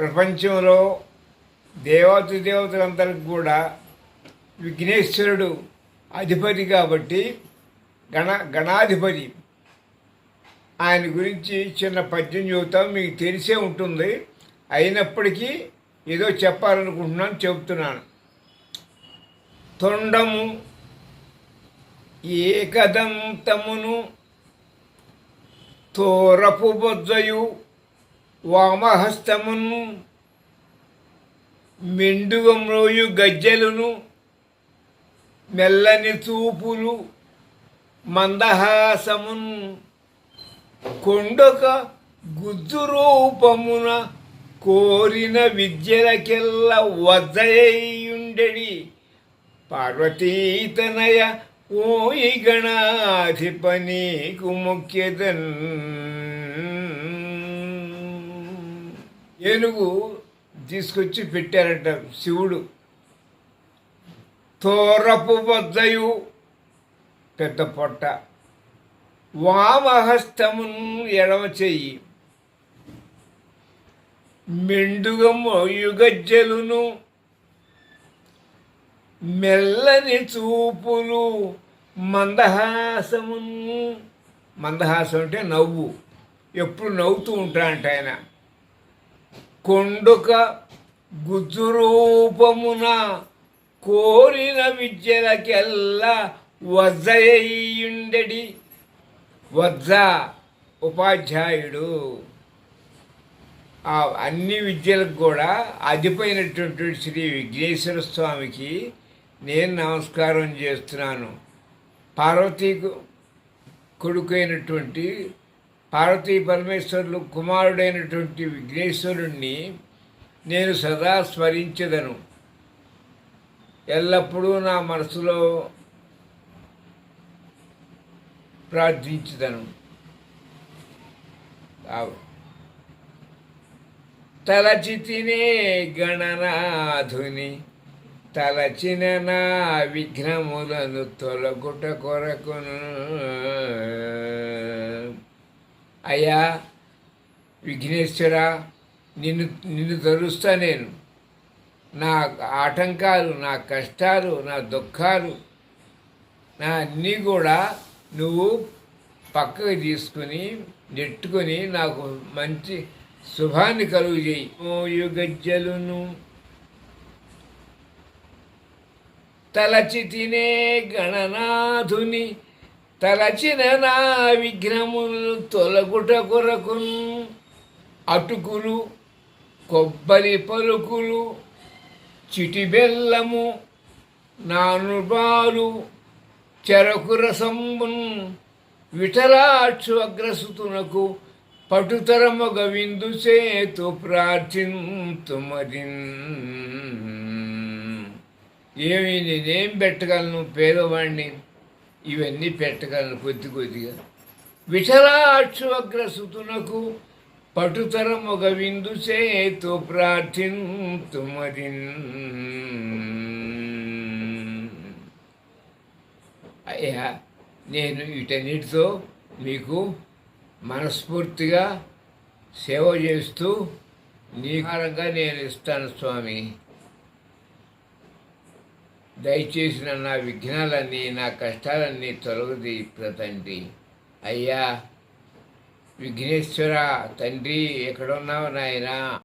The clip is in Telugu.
ప్రపంచంలో దేవాతి దేవతలందరికి కూడా విఘ్నేశ్వరుడు అధిపతి కాబట్టి గణ గణాధిపతి. ఆయన గురించి చిన్న పద్యం చెబుతాం మీకు తెలిసే ఉంటుంది. అయినప్పటికీ ఏదో చెప్పాలనుకుంటున్నాను చెబుతున్నాను. తొండము ఏకదంతమును తోరపు బొజ్జయు వామహస్తమును మెండుగమ్రోయు గజ్జెలను మెల్లని చూపులు మందహాసమును కొండొక గుజ్జు రూపమున కోరిన విద్యలకెల్ల వద్దయుండెడి పార్వతీతనయ ఓయి గణాధిపని కుముఖ్యదన్ ఏనుగు తీసుకొచ్చి పెట్టారట శివుడు. తోరపు వద్దయు పెద్ద పొట్ట. వామహస్తమును ఎడమ చెయ్యి. మెండుగము యుగజ్జలును మెల్లని చూపులు మందహాసమును. మందహాసం అంటే నవ్వు. ఎప్పుడు నవ్వుతూ ఉంటాడంట ఆయన. కొండుక గుజ్జు కోరిన విద్యలకెల్లా వజ్జయుండెడి వజ్జ ఉపాధ్యాయుడు. ఆ అన్ని విద్యలకు కూడా అదిపోయినటువంటి శ్రీ విఘ్నేశ్వర స్వామికి నేను నమస్కారం చేస్తున్నాను. పార్వతీ కొడుకైనటువంటి పార్వతీ పరమేశ్వరులు కుమారుడైనటువంటి విఘ్నేశ్వరుణ్ణి నేను సదా స్మరించదను. ఎల్లప్పుడూ నా మనసులో ప్రార్థించదను. తలచితినే గణనాధుని తలచిన నా విఘ్నములను తొలగుట కొరకును. అయ్యా విఘ్నేశ్వర నిన్ను నిన్ను తరుస్తా నేను. నా ఆటంకాలు నా కష్టాలు నా దుఃఖాలు నా అన్నీ కూడా నువ్వు పక్కకు తీసుకుని నెట్టుకొని నాకు మంచి శుభాన్ని కలుగు చేయి ఓయు తలచి తినే గణనాథుని తలచిన నా విఘ్నములు తొలగుట కొరకును. అటుకులు కొబ్బరి పలుకులు చిటి బెల్లము నానుబాలు చెరకు రసంబున్ విఠలాక్షు అగ్రసుతునకు పటుతరమొగ విందు చేతు ప్రార్థింతుమరిన్ ఏమి నేనేం పెట్టగలను పేదవాణ్ణి? ఇవన్నీ పెట్టగలను కొద్ది కొద్దిగా. విఠలాక్షువగ్రసుతునకు పటుతరం ఒక విందు చేతు ప్రార్థింతుమరిన్. అయ్యా నేను వీటన్నిటితో మీకు మనస్ఫూర్తిగా సేవ చేస్తూ నీకారంగా నేను ఇస్తాను స్వామి. దయచేసి నా విఘ్నాలన్నీ నా కష్టాలన్నీ తొలగది తండ్రి అయ్యా విఘ్నేశ్వర తండ్రి ఎక్కడున్నావు నాయనా?